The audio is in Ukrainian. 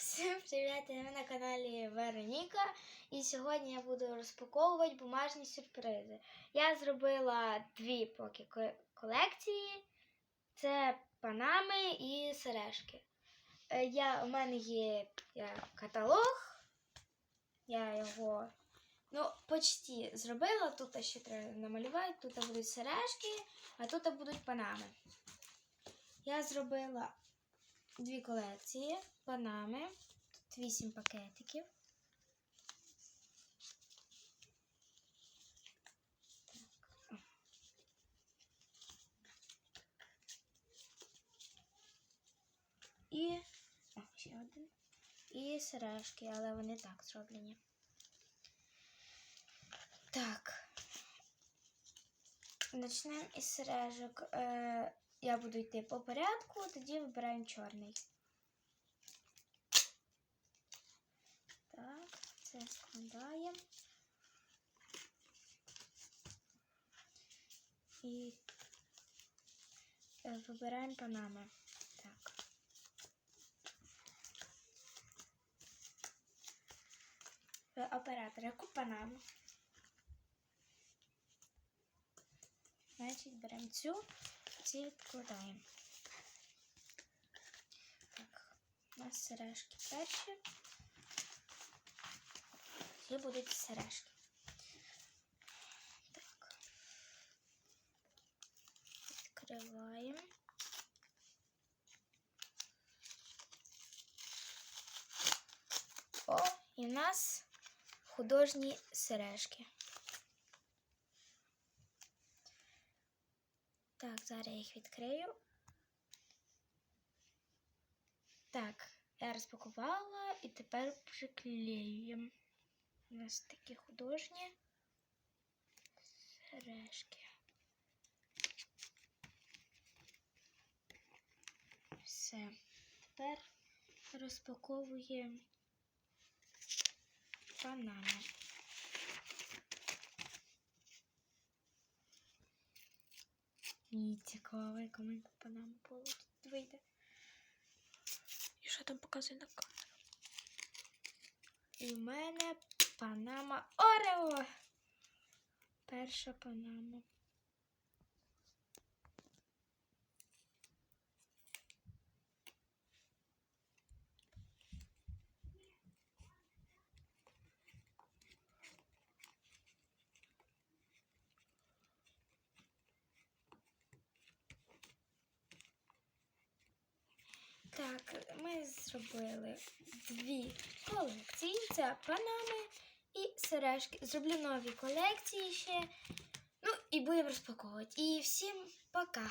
Всім привіт! Ви на каналі Вероніка. І сьогодні я буду розпаковувати бумажні сюрпризи. Я зробила дві поки колекції: це панами і сережки. Е, Я, у мене є я, каталог. Я його ну, почти зробила. Тут ще треба намалювати. Тут будуть сережки, а тут будуть панами. Я зробила дві колекції панами. Тут вісім пакетиків. І о, ще один. І сережки, але вони так зроблені. Так. Почнемо із сережок. Я буду йти по порядку, тоді вибираємо чорний. Так, це складаємо. І е, вибираємо панами. Так. Е, Оператор, яку панаму? Значить, беремо цю, відкладаємо. Так, у нас сережки перші. Ці будуть сережки. Так. Відкриваємо. О, і в нас художні сережки. Так, зараз я їх відкрию. Так, я розпакувала і тепер приклеюємо. У нас такі художні сережки. Все. Тепер розпаковуємо панами. Мені цікаво, яка мене панама вийде. І що там показує на камеру? І в мене панама Орео. Перша панама. Так, ми зробили дві колекції. Це панами і сережки. Зроблю нові колекції ще. Ну і будемо розпаковувати. І всім пока!